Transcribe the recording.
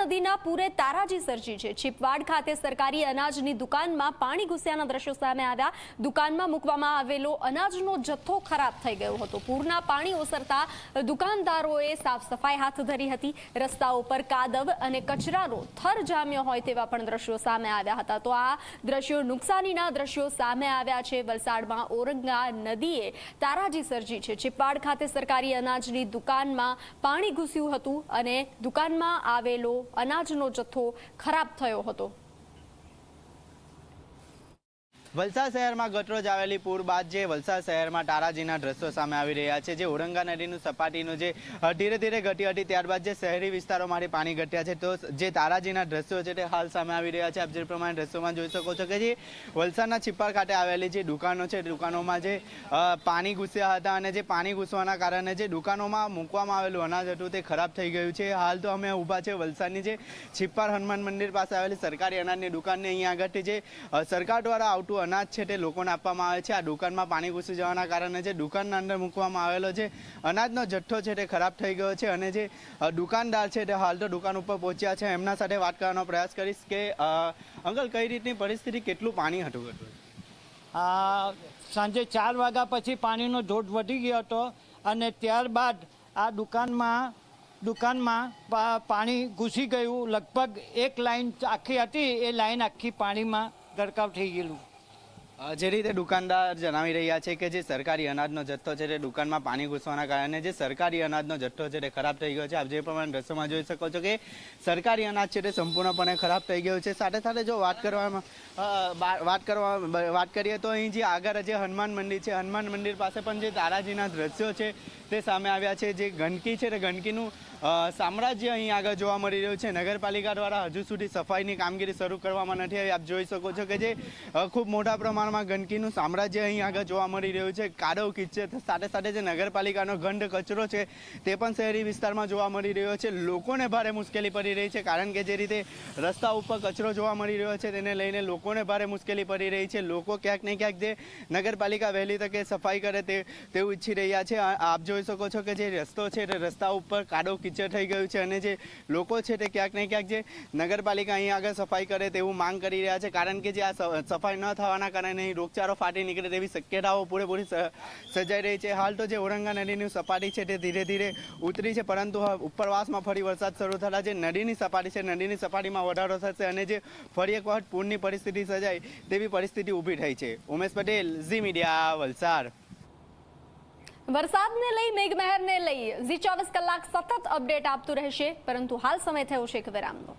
નદીના પૂરે તારાજી સર્જી છે. છીપવાડ ખાતે સરકારી અનાજની દુકાનમાં પાણી ઘૂસ્યાના દ્રશ્યો સામે આવ્યા. દુકાનમાં મૂકવામાં આવેલો અનાજનો જથ્થો ખરાબ થઈ ગયો હતો. પૂરના પાણી ઓસરતા દુકાનદારોએ સાફ સફાઈ હાથ ધરી હતી. રસ્તાઓ પર કાદવ અને કચરાનો થર જામ્યો હોય તેવા પણ દ્રશ્યો સામે આવ્યા હતા. તો આ દ્રશ્યો નુકસાનીના દ્રશ્યો સામે આવ્યા છે. વલસાડમાં ઓરંગા નદીએ તારાજી સર્જી છે. છીપવાડ ખાતે સરકારી અનાજની દુકાનમાં પાણી ઘૂસ્યું હતું અને દુકાનમાં આવેલો અનાજનો જથ્થો ખરાબ થયો હતો. વલસાડ શહેરમાં ગટરોજ આવેલી પૂર બાદ જે વલસાડ શહેરમાં તારાજીના દ્રશ્યો સામે આવી રહ્યા છે, જે ઓરંગા નદીનું સપાટીનું જે ધીરે ધીરે ઘટી હતી, ત્યારબાદ જે શહેરી વિસ્તારોમાંથી પાણી ઘટ્યા છે, તો જે તારાજીના દ્રશ્યો છે તે હાલ સામે આવી રહ્યા છે. આપ જે પ્રમાણે દ્રશ્યોમાં જોઈ શકો છો કે જે વલસાડના છિપ્પાર ખાતે આવેલી જે દુકાનો છે, દુકાનોમાં જે પાણી ઘૂસ્યા હતા અને જે પાણી ઘૂસવાના કારણે જે દુકાનોમાં મૂકવામાં આવેલું અનાજ હતું તે ખરાબ થઈ ગયું છે. હાલ તો અમે ઊભા છે વલસાડની જે છિપ્પાર હનુમાન મંદિર પાસે આવેલી સરકારી અનાજની દુકાનને અહીંયા આગળથી જે સરકાર દ્વારા આવતું અનાજ છે તે લોકોને આપવામાં આવે છે. આ દુકાનમાં પાણી ઘૂસી જવાના કારણે જે દુકાનના અંદર મૂકવામાં આવેલો છે અનાજનો જથ્થો છે તે ખરાબ થઈ ગયો છે અને જે દુકાનદાર છે તે હાલ તો દુકાન ઉપર પહોંચ્યા છે. એમના સાથે વાત કરવાનો પ્રયાસ કરીશ કે અંકલ, કઈ રીતની પરિસ્થિતિ, કેટલું પાણી હતું? હતું સાંજે ચાર વાગ્યા પછી પાણીનો ધોધ વધી ગયો હતો અને ત્યારબાદ આ દુકાનમાં દુકાનમાં પાણી ઘૂસી ગયું. લગભગ એક લાઈન આખી હતી. એ લાઈન આખી પાણીમાં ગરકાવ થઈ ગયેલું. જે રીતે દુકાનદાર જણાવી રહ્યા છે કે જે સરકારી અનાજનો જથ્થો છે તે દુકાનમાં પાણી ઘૂસવાના કારણે જે સરકારી અનાજનો જથ્થો છે તે ખરાબ થઈ ગયો છે. આપ જે પ્રમાણે દ્રશ્યમાં જોઈ શકો છો કે સરકારી અનાજ છે તે સંપૂર્ણપણે ખરાબ થઈ ગયું છે. સાથે સાથે જો વાત કરવામાં વાત કરવા વાત કરીએ તો અહીં જે આગળ જે હનુમાન મંદિર છે, હનુમાન મંદિર પાસે પણ જે તારાજીના દ્રશ્યો છે તે સામે આવ્યા છે. જે ગંદકી છે તે ગંદકીનું સામ્રાજ્ય અહીં આગળ જોવા મળી રહ્યું છે. નગરપાલિકા દ્વારા હજુ સુધી સફાઈની કામગીરી શરૂ કરવામાં નથી આવી. આપ જોઈ શકો છો કે જે ખૂબ મોટા પ્રમાણમાં ગંદકીનું સામ્રાજ્ય અહીં આગળ જોવા મળી રહ્યું છે. કાદવ કિચડ સાથે સાથે જે નગરપાલિકાનો ગંધ કચરો છે તે પણ શહેરી વિસ્તારમાં જોવા મળી રહ્યો છે. લોકોને ભારે મુશ્કેલી પડી રહી છે કારણ કે જે રીતે રસ્તા ઉપર કચરો જોવા મળી રહ્યો છે તેને લઈને લોકોને ભારે મુશ્કેલી પડી રહી છે. લોકો ક્યાંક ને ક્યાંક જે નગરપાલિકા વહેલી તકે સફાઈ કરે તે, તેવું ઈચ્છી રહ્યા છે. આપ જોઈ શકો છો કે જે રસ્તો છે તે રસ્તા ઉપર કાદવ કિચડ થઈ ગયું છે અને જે લોકો છે તે ક્યાંક ને ક્યાંક જે નગરપાલિકા અહીં આગળ સફાઈ કરે તેવું માંગ કરી રહ્યા છે. કારણ કે જે આ સફાઈ ન થવાના કારણે અહીં રોગચાળો ફાટી નીકળે તેવી શક્યતાઓ પૂરેપૂરી સજાઈ રહી છે. હાલ તો જે ઓરંગા નદીની સપાટી છે તે ધીરે ધીરે ઉતરી છે, પરંતુ ઉપરવાસમાં ફરી વરસાદ શરૂ થતાં જે નદીની સપાટી છે, નદીની સપાટીમાં વધારો થશે અને જે ફરી એક વખત પૂરની પરિસ્થિતિ સર્જાય તેવી પરિસ્થિતિ ઊભી થઈ છે. ઉમેશ પટેલ, ઝી મીડિયા, વલસાડ. વરસાદને લઈ, મેઘમહેરને લઈ ઝી ચોવીસ કલાક સતત અપડેટ આપતું રહેશે, પરંતુ હાલ સમય થયો છે એક વિરામનો.